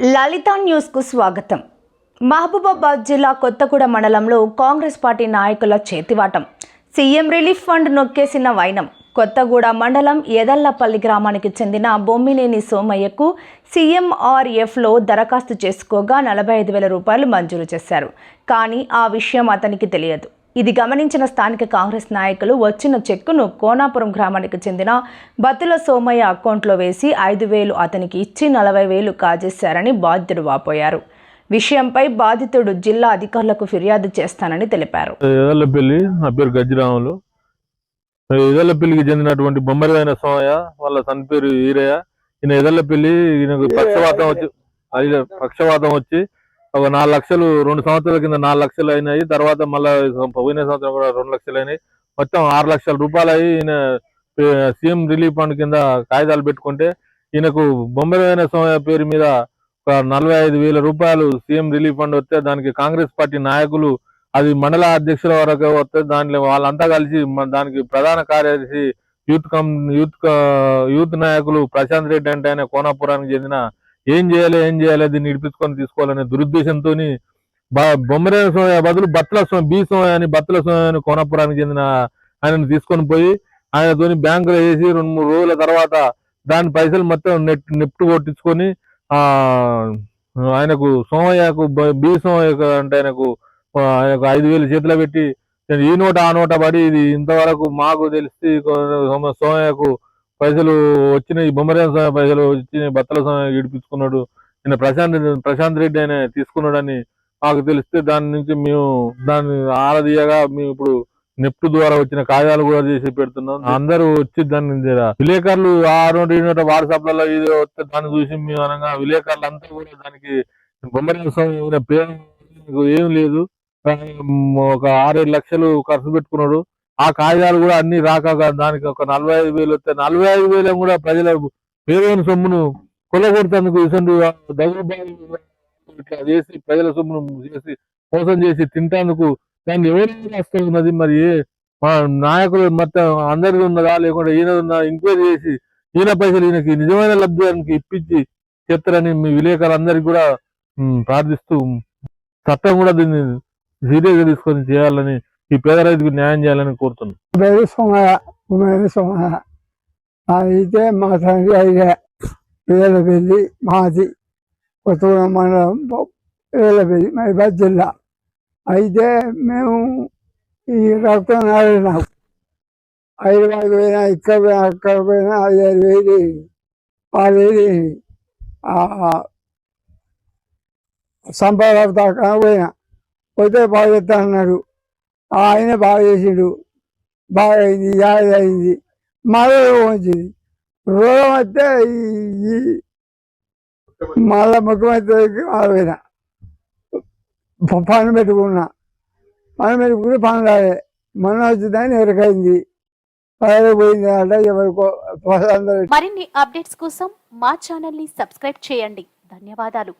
లలిత న్యూస్కు స్వాగతం. మహబూబాబాద్ జిల్లా కొత్తగూడ మండలంలో కాంగ్రెస్ పార్టీ నాయకుల చేతివాటం. సీఎం రిలీఫ్ ఫండ్ నొక్కేసిన వైనం. కొత్తగూడ మండలం ఎదల్లపల్లి గ్రామానికి చెందిన బొమ్మినేని సోమయ్యకు సీఎంఆర్ఎఫ్లో దరఖాస్తు చేసుకోగా నలభై ఐదు వేల రూపాయలు మంజూరు చేశారు. కానీ ఆ విషయం అతనికి తెలియదు. ఇది గమనించిన స్థానిక కాంగ్రెస్ నాయకులు వచ్చిన చెక్కును కోనాపురం గ్రామానికి చెందిన బత్తుల సోమయ్య అకౌంట్లో వేసి ఐదు వేలు అతనికి ఇచ్చి నలభై వేలు కాజేశారని బాధితుడు వాపోయారు. విషయంపై బాధితుడు జిల్లా అధికారులకు ఫిర్యాదు చేస్తానని తెలిపారు. ఎదల్లపల్లి నా పేరు గజ్జిరాములు. ఎదల్లపల్లికి చెందినటువంటి బొమ్మరిదైన సోమయ్య వాళ్ళ తన పేరు ఈరయ్య. ఈయన ఎదల్లపల్లి ఈయనకు పక్షవాతం వచ్చి పక్షవాతం వచ్చి ఒక నాలుగు లక్షలు రెండు సంవత్సరాల కింద నాలుగు లక్షలు అయినాయి. తర్వాత మళ్ళీ పోయిన సంవత్సరం కూడా రెండు లక్షలు అయినాయి. మొత్తం ఆరు లక్షల రూపాయలు అయ్యి ఈయన సీఎం రిలీఫ్ ఫండ్ కింద కాగితాలు పెట్టుకుంటే ఈయనకు బొమ్మరమైన సోమయ్య పేరు మీద ఒక నలభై ఐదు వేల రూపాయలు సీఎం రిలీఫ్ ఫండ్ వస్తే దానికి కాంగ్రెస్ పార్టీ నాయకులు అది మండల అధ్యక్షుల వరకు వస్తే దాంట్లో వాళ్ళంతా కలిసి దానికి ప్రధాన కార్యదర్శి యూత్ కం యూత్ యూత్ నాయకులు ప్రశాంత్ రెడ్డి అంటే ఆయన కోనాపురానికి చెందిన ఏం చేయాలి ఏం చేయాలి దీన్ని ఇడిపించుకొని తీసుకోవాలనే దురుద్దేశంతో బొమ్మరే సోయ బదులు బత్తల సోయ బి సోయ అని బత్తల సోయ అని కోనాపురానికి చెందిన ఆయనను తీసుకొని పోయి ఆయనతోని బ్యాంకులో వేసి రెండు మూడు రోజుల తర్వాత దాని పైసలు మొత్తం నెట్ నెప్ట్ కొట్టించుకొని ఆ ఆయనకు సోమయ్యకు బ- బి అంటే ఆయనకు ఆయనకు ఐదు వేలు చేతిలో పెట్టి ఈ నోట ఆ నోట పడి ఇది ఇంతవరకు మాకు తెలిసి సోమయ్యకు పైసలు వచ్చినాయి బొమ్మరేం సోమయ్య పైసలు వచ్చిన బత్తల సోమయ్య ఇడిపించుకున్నాడు. నిన్న ప్రశాంత్ ప్రశాంత్ రెడ్డి ఆయన తీసుకున్నాడని మాకు తెలిస్తే దాని నుంచి మేము దాన్ని ఆరదీయగా మేము ఇప్పుడు నెప్టు ద్వారా వచ్చిన కాగితాలు కూడా చేసి పెడుతున్నాం. అందరూ వచ్చి దాన్ని విలేకరులు ఆ నోట నోట వాట్సాప్లలో ఇది వస్తే దాన్ని చూసి మేము అనగా విలేకరులు అంతా కూడా దానికి బొమ్మరేం స్వామి పేరు ఏం లేదు. ఒక ఆరేడు లక్షలు ఖర్చు పెట్టుకున్నాడు. ఆ కాగితాలు కూడా అన్ని రాక దానికి ఒక నలభై ఐదు వేలు వస్తే నలభై ఐదు వేలు కూడా ప్రజల పేదైన సొమ్మును కొలగొడుతందుకు ఇసండు ఇట్లా చేసి ప్రజల సొమ్మును చేసి మోసం చేసి తింటేందుకు దాన్ని ఎవరైనా రాష్ట్రం ఉన్నది మరి? మా నాయకులు మొత్తం అందరికీ ఉన్నదా? లేకుండా ఈయన ఉన్న ఎంక్వైరీ చేసి ఈయన పైసలు ఈయనకి నిజమైన లబ్ధిదారునికి ఇప్పించి చెప్తారని మీ విలేకరులందరికీ కూడా ప్రార్థిస్తూ చట్టం కూడా దీన్ని సీరియస్గా తీసుకొని చేయాలని ఈ పేద రైతుకు న్యాయం చేయాలని కోరుతున్నాను. పేరు సోమయ్య కుమారి సోమయ్య అయితే మా తండ్రి అయితే పేదపల్లి మాది. కొత్తగూడెం మండలం పేదపల్లి మైబాద్ జిల్లా. అయితే మేము ఈ రక్తం నాడు నాకు హైదరాబాద్ పోయినా ఇక్కడ పోయినా అక్కడ పోయినా ఐదారు వేలు ఆరేది సంపాదన దాకా పోయినా. పోతే బాగా చేస్తా అన్నాడు. ఆయన బాగా చేసిండు. బాగా అయింది యాద అయింది. మళ్ళీ వచ్చింది. రోగం వస్తే ఈ మళ్ళా ముఖ్యమంత్రికి పోయిన. పని పెట్టుకున్నా. పని పెట్టుకుని పని రాలే. మొన్న వచ్చిందని ఎరకైంది పోయింది అంటే ఎవరికో మరిన్ని అప్డేట్స్ కోసం మా ఛానల్ని సబ్స్క్రైబ్ చేయండి. ధన్యవాదాలు.